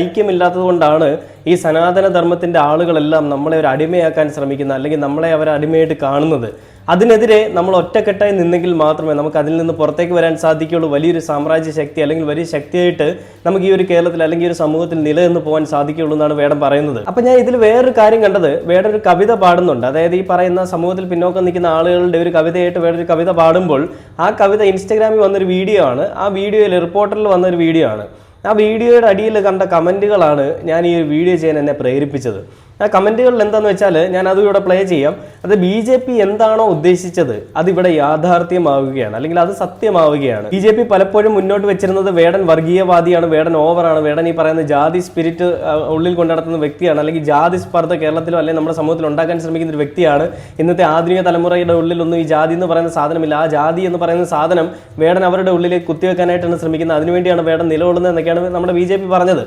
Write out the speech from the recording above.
ഐക്യമില്ലാത്തത് കൊണ്ടാണ് ഈ സനാതന ധർമ്മത്തിന്റെ ആളുകളെല്ലാം നമ്മളെ ഒരു അടിമയാക്കാൻ ശ്രമിക്കുന്നത് അല്ലെങ്കിൽ നമ്മളെ അവർ അടിമയായിട്ട് കാണുന്നത്. അതിനെതിരെ നമ്മൾ ഒറ്റക്കെട്ടായി നിന്നെങ്കിൽ മാത്രമേ നമുക്ക് അതിൽ നിന്ന് പുറത്തേക്ക് വരാൻ സാധിക്കുകയുള്ളൂ. വലിയൊരു സാമ്രാജ്യ ശക്തി അല്ലെങ്കിൽ വലിയ ശക്തിയായിട്ട് നമുക്ക് ഈ ഒരു കേരളത്തിൽ അല്ലെങ്കിൽ ഒരു സമൂഹത്തിൽ നിലനിന്ന് പോകാൻ സാധിക്കുകയുള്ളൂ എന്നാണ് വേടം പറയുന്നത്. അപ്പം ഞാൻ ഇതിൽ വേറൊരു കാര്യം കണ്ടത് വേടൊരു കവിത പാടുന്നുണ്ട്. അതായത് ഈ പറയുന്ന സമൂഹത്തിൽ പിന്നോക്കം നിൽക്കുന്ന ആളുകളുടെ ഒരു കവിതയായിട്ട് വേറൊരു കവിത പാടുമ്പോൾ ആ കവിത ഇൻസ്റ്റഗ്രാമിൽ വന്നൊരു വീഡിയോ ആണ്. ആ വീഡിയോയിൽ റിപ്പോർട്ടറിൽ വന്നൊരു വീഡിയോ ആണ്. ആ വീഡിയോയുടെ അടിയിൽ കണ്ട കമന്റുകളാണ് ഞാൻ ഈ വീഡിയോ ചെയ്യാൻ എന്നെ പ്രേരിപ്പിച്ചത്. ആ കമന്റുകളിൽ എന്താന്ന് വെച്ചാൽ ഞാൻ അതും ഇവിടെ പ്ലേ ചെയ്യാം. അത് ബി ജെ പി എന്താണോ ഉദ്ദേശിച്ചത് അതിവിടെ യാഥാർത്ഥ്യമാവുകയാണ്. അല്ലെങ്കിൽ അത് സത്യമാവുകയാണ്. ബി ജെ പി പലപ്പോഴും മുന്നോട്ട് വെച്ചിരുന്നത് വേടൻ വർഗീയവാദിയാണ് വേടൻ ഓവറാണ് വേടൻ ഈ പറയുന്ന ജാതി സ്പിരിറ്റ് ഉള്ളിൽ കൊണ്ടുനടത്തുന്ന വ്യക്തിയാണ് അല്ലെങ്കിൽ ജാതി സ്പർദ്ധ കേരളത്തിലോ അല്ലെങ്കിൽ നമ്മുടെ സമൂഹത്തിൽ ഉണ്ടാക്കാൻ ശ്രമിക്കുന്ന ഒരു വ്യക്തിയാണ്. ഇന്നത്തെ ആധുനിക തലമുറയുടെ ഉള്ളിലൊന്നും ഈ ജാതി എന്ന് പറയുന്ന സാധനമില്ല. ആ ജാതി എന്ന് പറയുന്ന സാധനം വേടൻ അവരുടെ ഉള്ളിലേക്ക് കുത്തിവെക്കാനായിട്ടാണ് ശ്രമിക്കുന്നത്. അതിനുവേണ്ടിയാണ് വേടൻ നിലകൊള്ളുന്നത് എന്നൊക്കെയാണ് നമ്മുടെ ബി ജെ പി പറഞ്ഞത്.